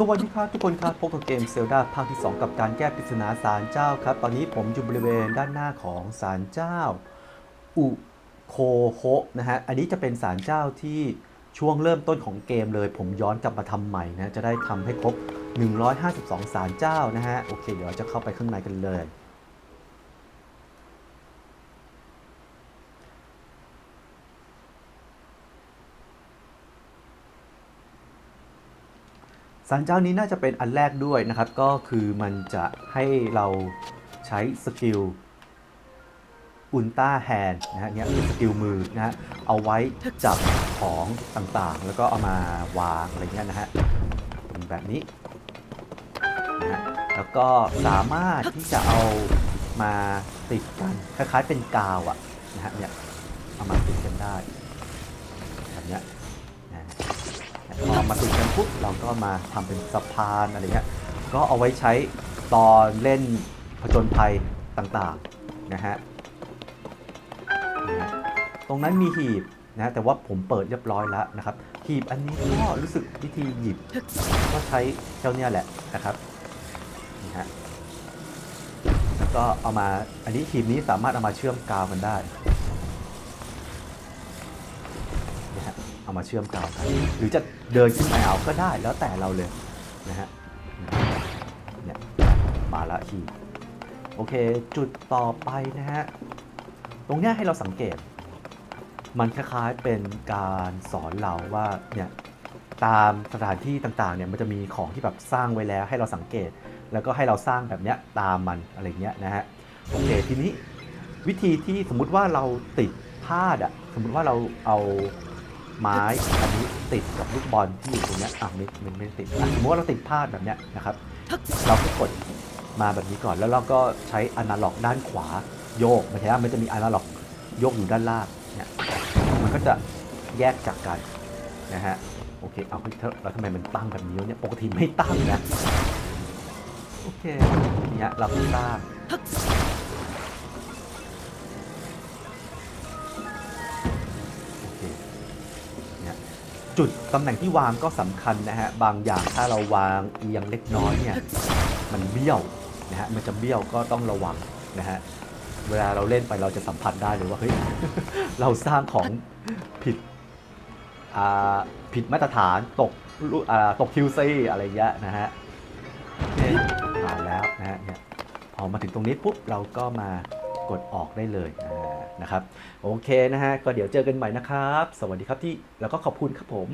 สวัสดีครับทุกคนครับพบกับเกมเซลดาภาคที่ 2 กับการแก้ปริศนาศาลเจ้าครับ ตอนนี้ผมอยู่บริเวณด้านหน้าของศาลเจ้า อุโคโคะนะฮะ อันนี้จะเป็นศาลเจ้าที่ช่วงเริ่มต้นของเกมเลย ผมย้อนกลับมาทำใหม่นะ จะได้ทำให้ครบ 152ศาลเจ้านะฮะ โอเค เดี๋ยวเราจะเข้าไปข้างในกันเลย สารเจ้านี้น่าจะเป็นอันแรกด้วยนะครับ ก็คือมันจะให้เราใช้สกิลอุลตร้าแฮนนะฮะเนี่ยคือสกิลมือนะฮะเอาไว้จับของต่างๆ แล้วก็เอามาวางอะไรเงี้ยนะฮะเป็นแบบนี้นะฮะแล้วก็สามารถที่จะเอามาติดกันคล้ายๆเป็นกาวอะนะฮะเนี่ยเอามาติดกันได้ ปุ๊บเราก็มาทำเป็นสะพานอะไรเงี้ยก็เอาไว้ใช้ตอนเล่นผจญภัยต่างๆนะฮะตรงนั้นมีหีบนะฮะแต่ว่าผมเปิดเรียบร้อยแล้วนะครับ หีบอันนี้ก็รู้สึกวิธีหยิบก็ใช้เจ้าเนี่ยแหละนะครับนี่ฮะแล้วก็เอามาอันนี้หีบนี้สามารถเอามาเชื่อมกาวกันได้ นี่ฮะเอามาเชื่อมกาวกันหรือจะเดินขึ้นไปเอาก็ได้แล้วแต่เราเลยนะฮะเนี่ยมาละหีโอเค จุดต่อไปนะฮะตรงเนี้ยให้เราสังเกต มันคล้ายๆเป็นการสอนเราว่าเนี่ยตามสถานที่ต่างๆเนี่ยมันจะมีของที่แบบสร้างไว้แล้วให้เราสังเกต แล้วก็ให้เราสร้างแบบเนี้ยตามมันอะไรเงี้ยนะฮะโอเคทีนี้วิธีที่สมมุติว่าเราติดพาดอะสมมุติว่าเราเอา ไม้อันนี้ติดกับลูกบอลที่อยู่ตรงเนี้ยอะไม่ไม่ไม่ติดอะสมมติว่าเราติดพาดแบบเนี้ยนะครับ เราก็กดมาแบบนี้ก่อน แล้วเราก็ใช้อนาล็อกด้านขวาโยกมันใช่ไหมมันจะมีอนาล็อกโยกอยู่ด้านล่างเนี่ยมันก็จะแยกจากกันนะฮะโอเคเอาเฮ้ยแล้วทำไมมันตั้งแบบนี้วะเนี่ยปกติไม่ตั้งนะโอเคเนี่ยเราก็ตั้ง จุดตำแหน่งที่วางก็สำคัญนะฮะ บางอย่างถ้าเราวางเอียงเล็กน้อยเนี่ย มันเบี้ยวนะฮะ มันจะเบี้ยวก็ต้องระวังนะฮะ เวลาเราเล่นไปเราจะสัมผัสได้เลยว่าเฮ้ย เราสร้างของผิดอ่าผิดมาตรฐานตกลุอ่าตก QC อะไรเงี้ยนะฮะเนี่ยผ่านแล้วนะฮะเนี่ยพอมาถึงตรงนี้ปุ๊บเราก็มากดออกได้เลยอ่า นะครับ โอเคนะฮะ ก็เดี๋ยวเจอกันใหม่นะครับ สวัสดีครับที่แล้วก็ขอบคุณครับผม